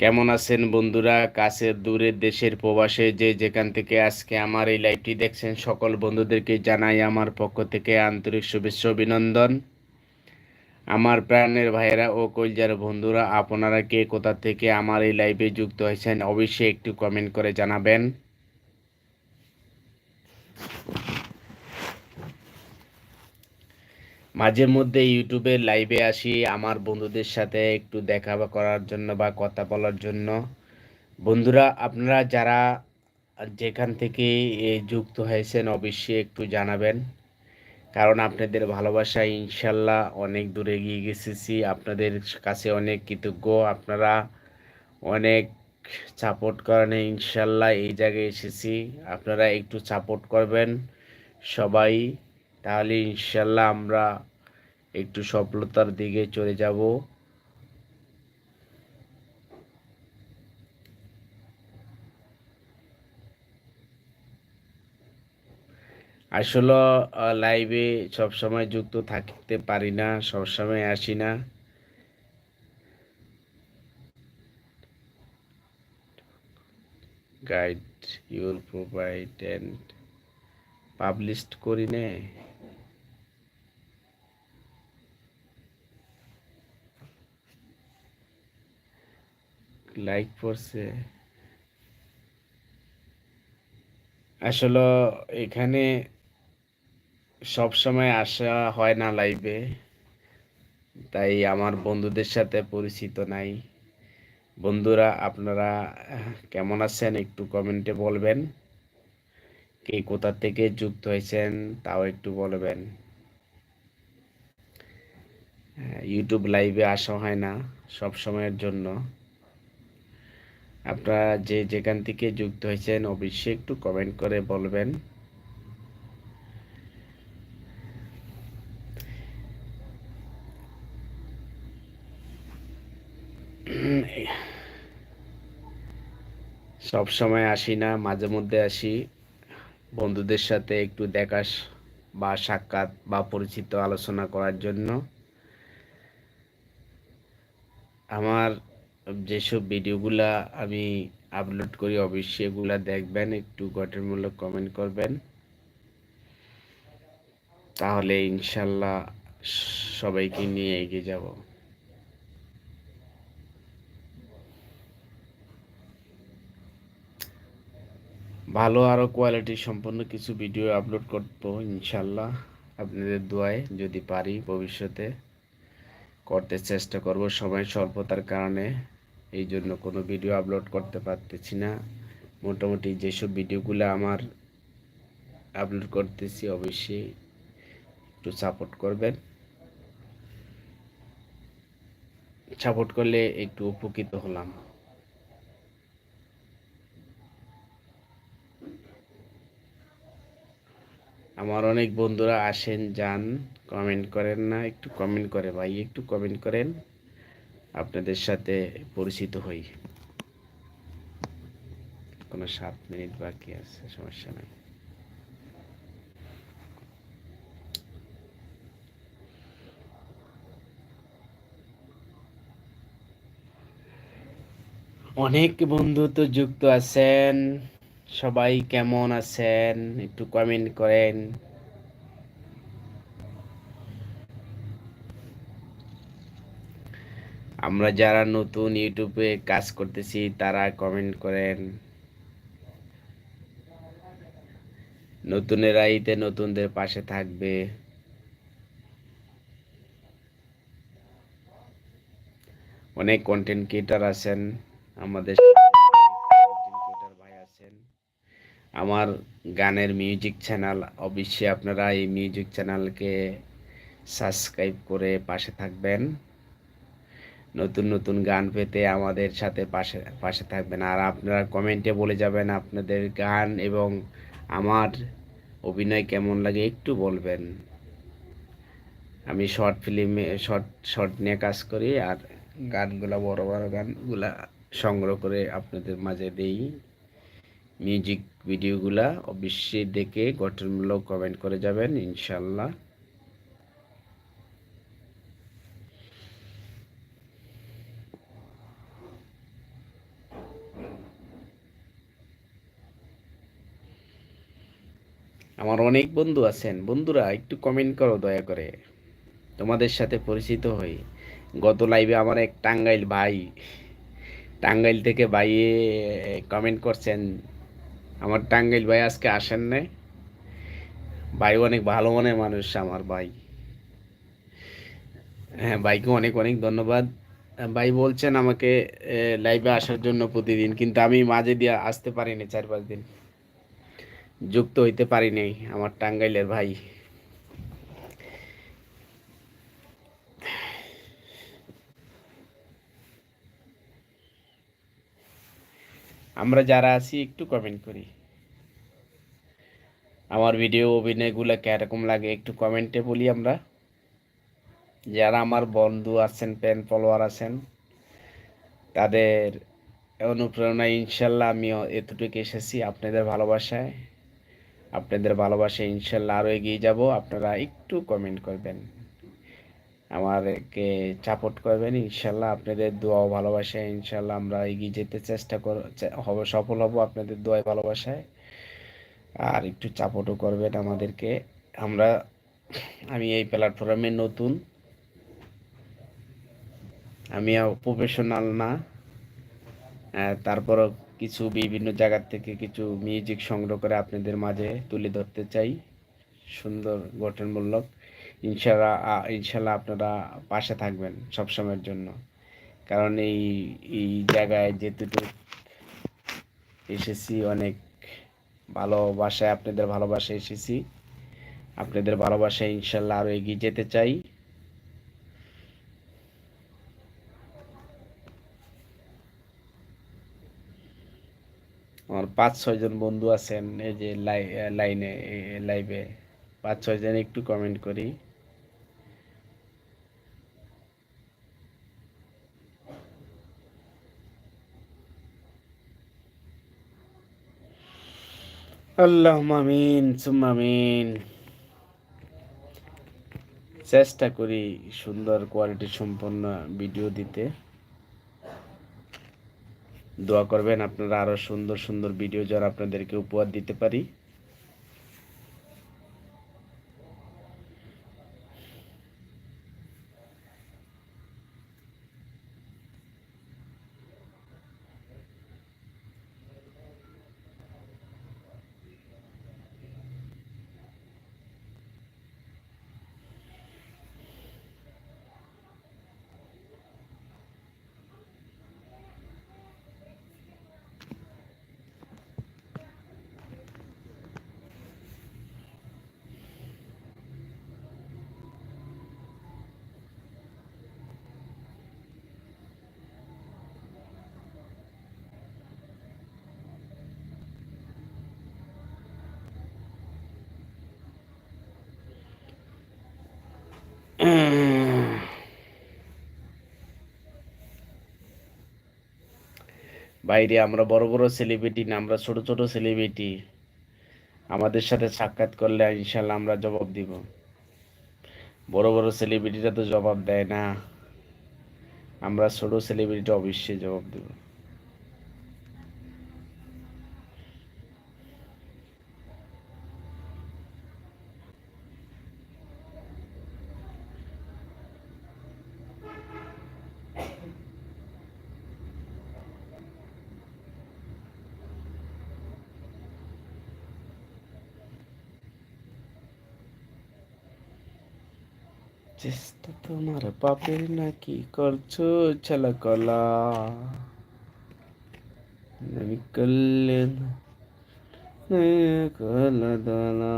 কেমন আছেন বন্ধুরা? কাছের দূরের দেশের, প্রবাসে, যে যেখান থেকে আজকে আমার এই লাইভটি দেখছেন, সকল বন্ধুদেরকে জানাই আমার পক্ষ থেকে আন্তরিক শুভেচ্ছা, অভিনন্দন। আমার প্রাণের ভাইয়েরা ও কলজার বন্ধুরা, আপনারা কে কোথা থেকে আমার এই লাইভে যুক্ত হয়েছেন, অবশ্যই একটু কমেন্ট করে জানাবেন। মাঝে মধ্যে ইউটিউবে লাইভে আসি, আমার বন্ধুদের সাথে একটু দেখা করার জন্য বা কথা বলার জন্য। বন্ধুরা, আপনারা যারা যেখান থেকে যুক্ত হয়েছেন, অবশ্যই একটু জানাবেন। কারণ আপনাদের ভালোবাসা ইনশাল্লাহ অনেক দূরে এগিয়ে গেছেছি আপনাদের কাছে অনেক কৃতজ্ঞ। আপনারা অনেক সাপোর্ট করেন ইনশাল্লাহ এই জায়গায় এসেছি। আপনারা একটু সাপোর্ট করবেন সবাই। তাহলে ইনশাল্লাহ আমরা একটু সফলতার দিকে চলে যাব। আসলে লাইভে সবসময় যুক্ত থাকতে পারি না, সবসময় আসি না। Guide your provide and publish করি নে। লাইক পড়ছে আসলে এখানে সব সময় আসা হয় না লাইভে তাই আমার বন্ধুদের সাথে পরিচিত নাই। বন্ধুরা, আপনারা কেমন আছেন একটু কমেন্টে বলবেন। কে কোথা থেকে যুক্ত হয়েছেন তাও একটু বলবেন। ইউটিউব লাইভে আসা হয় না সব সময়ের জন্য। আপনারা যে যেখান থেকে যুক্ত হয়েছেন, অবশ্যই একটু কমেন্ট করে বলবেন। সব সময় আসি না, মাঝে মধ্যে আসি। বন্ধুদের সাথে একটু দেখা বা সাক্ষাৎ বা পরিচিত আলোচনা করার জন্য। আমার যেসব ভিডিওগুলা আমি আপলোড করি, অবশ্যই এগুলা দেখবেন, একটু গঠনমূলক কমেন্ট করবেন। তাহলে ইনশাল্লাহ সবাইকে নিয়ে এগিয়ে যাব। ভালো আরও কোয়ালিটি সম্পন্ন কিছু ভিডিও আপলোড করব ইনশাল্লাহ। আপনাদের দোয়ায় যদি পারি ভবিষ্যতে করতে চেষ্টা করব সময় স্বল্পতার কারণে। এই জন্য কোনো ভিডিও আপলোড করতে পারতেছি না। মোটামুটি যেসব ভিডিওগুলো আমার আপলোড করতেছি, অবশ্যই একটু সাপোর্ট করবেন। সাপোর্ট করলে একটু উপকৃত হলাম। আমার অনেক বন্ধুরা আসেন, যান কমেন্ট করেন না, একটু কমেন্ট করে ভাই, একটু কমেন্ট করেন। আপনাদের সাথে পরিচিত হই। কোনো সাত মিনিট বাকি আছে, সমস্যা নাই। অনেক বন্ধু তো যুক্ত আছেন, সবাই কেমন আছেন? একটু কমেন্ট করেন। আমরা যারা নতুন ইউটিউবে কাজ করতেছি, তারা কমেন্ট করেন। নতুনেরা ঈদে নতুনদের পাশে থাকবে। অনেক কন্টেন্ট ক্রিয়েটার আছেন, আমাদের ভাই আছেন। আমার গানের মিউজিক চ্যানেল অবশ্যই আপনারা এই মিউজিক চ্যানেলকে সাবস্ক্রাইব করে পাশে থাকবেন। নতুন নতুন গান পেতে আমাদের সাথে পাশে পাশে থাকবেন। আর আপনারা কমেন্টে বলে যাবেন আপনাদের গান এবং আমার অভিনয় কেমন লাগে, একটু বলবেন। আমি শর্ট ফিল্মে শর্ট শর্ট নিয়ে কাজ করি আর গানগুলা, বড় বড় গানগুলা সংগ্রহ করে আপনাদের মাঝে দেই। মিউজিক ভিডিওগুলা অবশ্যই দেখে গঠনমূলক কমেন্ট করে যাবেন, ইনশাল্লাহ। আমার অনেক বন্ধু আছেন, বন্ধুরা একটু কমেন্ট করো দয়া করে। তোমাদের সাথে পরিচিত হই। গত লাইভে আমার এক টাঙ্গাইল ভাই, টাঙ্গাইল থেকে ভাইয়ে কমেন্ট করছেন, আমার টাঙ্গাইল ভাই আজকে আসেন না ভাই অনেক ভালো মনের মানুষ আমার ভাই। হ্যাঁ ভাইকে অনেক অনেক ধন্যবাদ। ভাই বলছেন আমাকে লাইভে আসার জন্য প্রতিদিন, কিন্তু আমি মাঝে দিয়ে আসতে পারিনি চার পাঁচ দিন। যুক্ত হইতে পারিনি আমার টাঙ্গাইলের ভাই। আমরা যারা আছি, একটু কমেন্ট করি। আমার ভিডিও অভিনয়গুলো কীরকম লাগে, একটু কমেন্টে বলি আমরা। যারা আমার বন্ধু আছেন পেন ফলোয়ার আছেন, তাদের অনুপ্রেরণায় ইনশাল্লাহ আমি এতটুকু এসেছি আপনাদের ভালোবাসায়। আপনাদের ভালোবাসায় ইনশাল্লাহ আরও এগিয়ে যাব। আপনারা একটু কমেন্ট করবেন। আমারকে সাপোর্ট করবেন। ইনশাল্লাহ আপনাদের দোয়া ভালোবাসায় ইনশাল্লাহ আমরা এগিয়ে যেতে চেষ্টা কর হব, সফল হব আপনাদের দোয়ায় ভালোবাসায়। আর একটু সাপোর্টও করবেন আমাদেরকে। আমরা, আমি এই প্ল্যাটফর্মে নতুন। আমি প্রফেশনাল না। তারপরও কিছু বিভিন্ন জায়গার থেকে কিছু মিউজিক সংগ্রহ করে আপনাদের মাঝে তুলে ধরতে চাই। সুন্দর গঠনমূলক। ইনশাল্লাহ ইনশাল্লাহ আপনারা পাশে থাকবেন সবসময়ের জন্য। কারণ এই এই জায়গায় যেটুকু এসেছি, অনেক ভালোবাসায় আপনাদের ভালোবাসায় এসেছি। আপনাদের ভালোবাসায় ইনশাল্লাহ আরও এগিয়ে যেতে চাই। আমার পাঁচ ছয়জন বন্ধু আছেন, এই যে লাইনে লাইভে পাঁচ ছয়জন একটু কমেন্ট করি। আল্লাহ মামিন সুমামিন চেষ্টা করি সুন্দর কোয়ালিটি সম্পন্ন ভিডিও দিতে। দোয়া করবেন। আপনারা আরও সুন্দর সুন্দর ভিডিও যারা আপনাদেরকে উপহার দিতে পারি। বাইরে আমরা বড় বড় সেলিব্রিটি না, আমরা ছোট ছোট সেলিব্রিটি আমাদের সাথে সাক্ষাৎ করলে ইনশাল্লাহ আমরা জবাব দিব। বড় বড় সেলিব্রিটিরা তো জবাব দেয় না। আমরা ছোট সেলিব্রিটি অবশ্যই জবাব দেবো। চেষ্টা তোমার পাপের নাকি করছ কলা আমি করলে কলা দলা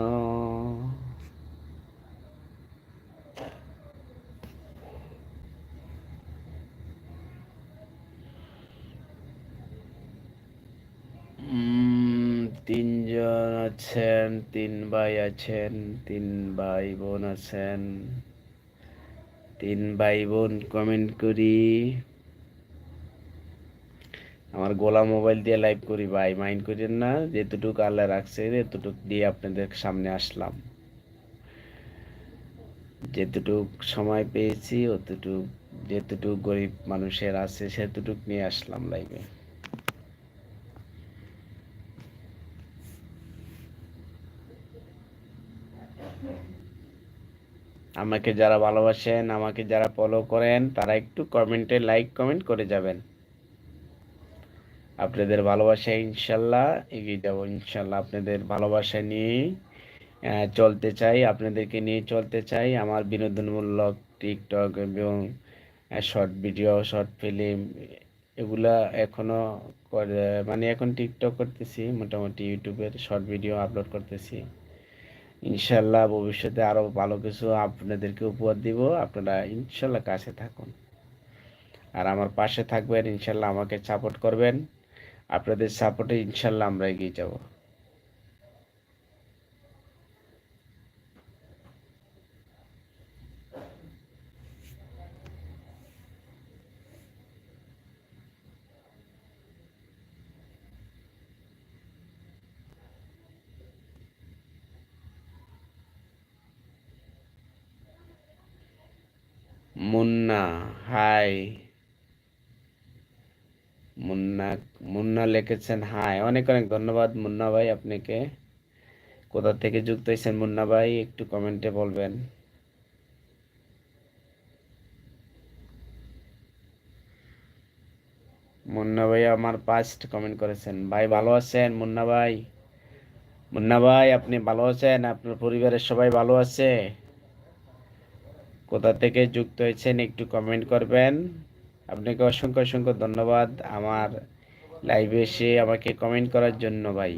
তিনজন আছেন, তিন ভাই আছেন, তিন ভাই বোন আছেন। তিন ভাই বোন কমেন্ট করি। আমার গোলা মোবাইল দিয়ে লাইভ করি, ভাই। মাইন্ড করেন না, যেতটুকু আল্লাহ রাখছে, এতটুকু দিয়ে আপনাদের সামনে আসলাম। যেতটুক সময় পেয়েছি, অতটুক, যেতটুক গরিব মানুষের আছে, সেতটুক নিয়ে আসলাম লাইভে আমাকে যারা ভালোবাসেন আমাকে যারা ফলো করেন তারা একটু কমেন্টে লাইক কমেন্ট করে যাবেন। আপনাদের ভালোবাসা ইনশাল্লাহ এগিয়ে যাব ইনশাল্লাহ। আপনাদের ভালোবাসা আহ, চলতে চাই আপনাদেরকে নিয়ে চলতে চাই। আমার বিনোদনমূলক টিকটক এবং শর্ট ভিডিও শর্ট ফিল্ম এগুলা এখনও মানে এখন টিকটক করতেছি মোটামুটি ইউটিউবের শর্ট ভিডিও আপলোড করতেছি। ইনশাল্লাহ ভবিষ্যতে আরও ভালো কিছু আপনাদেরকে উপহার দিব। আপনারা ইনশাল্লাহ কাছে থাকুন। আর আমার পাশে থাকবেন ইনশাল্লাহ আমাকে সাপোর্ট করবেন। আপনাদের সাপোর্টে ইনশাল্লাহ আমরা এগিয়ে যাব। মুন্না, হাই। মুন্না মুন্না লিখেছেন, হাই। অনেক অনেক ধন্যবাদ মুন্না ভাই আপনাকে। কোথা থেকে যুক্ত হয়েছেন মুন্না ভাই, একটু কমেন্টে বলবেন। মুন্না ভাই আমার পাস্ট কমেন্ট করেছেন। ভাই, ভালো আছেন মুন্না ভাই? মুন্না ভাই, আপনি ভালো আছেন? আপনার পরিবারের সবাই ভালো আছে? কোথা থেকে যুক্ত হয়েছেন একটু কমেন্ট করবেন। আপনাকে অসংখ্য অসংখ্য ধন্যবাদ আমার লাইভে এসে আমাকে কমেন্ট করার জন্য ভাই।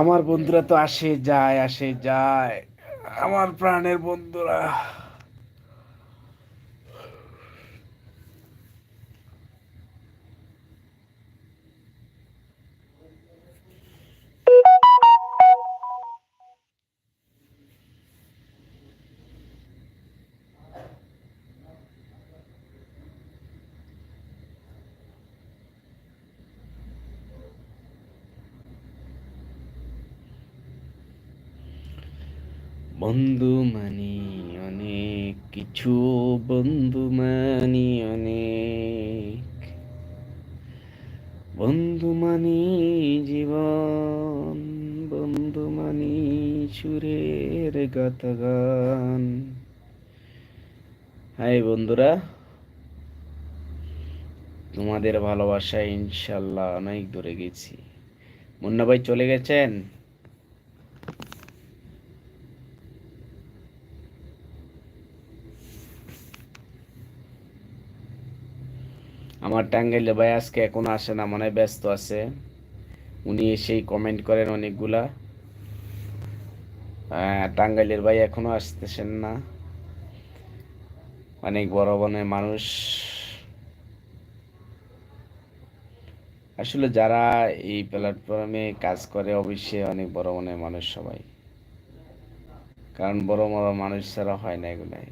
আমার বন্ধুরা তো আসে, যায় আসে, যায়। আমার প্রাণের বন্ধুরা। বন্ধু মানি অনেক কিছু বন্ধু মানি অনেক। বন্ধু মানি জীবন বন্ধু মানি সুরের গাত গান হাই বন্ধুরা, তোমাদের ভালোবাসায় ইনশাল্লাহ অনেক দূরে গেছি। মুন্না ভাই চলে গেছেন? আমার টাঙ্গাইলে ভাই আজকে এখনও আসে না, মনে ব্যস্ত আছে। উনি এসেই কমেন্ট করেন অনেকগুলা। টাঙ্গাইলের ভাই এখনও আসতেছেন না। অনেক বড় মনের মানুষ। আসলে যারা এই প্ল্যাটফর্মে কাজ করে, অবশ্যই অনেক বড় মনের মানুষ সবাই। কারণ বড় বড় মানুষ ছাড়া হয় না এগুলাই।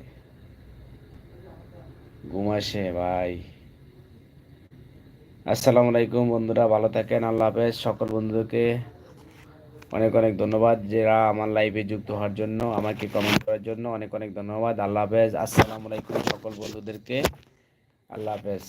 ঘুম আসে ভাই। আসসালামু আলাইকুম বন্ধুরা, ভালো থাকেন, আল্লাহ হাফেজ। সকল বন্ধুকে অনেক অনেক ধন্যবাদ যারা আমার লাইভে যুক্ত হওয়ার জন্য, আমাকে কমেন্ট করার জন্য অনেক অনেক ধন্যবাদ। আল্লাহ হাফেজ। আসসালামু আলাইকুম সকল বন্ধুদেরকে। আল্লাহ হাফেজ।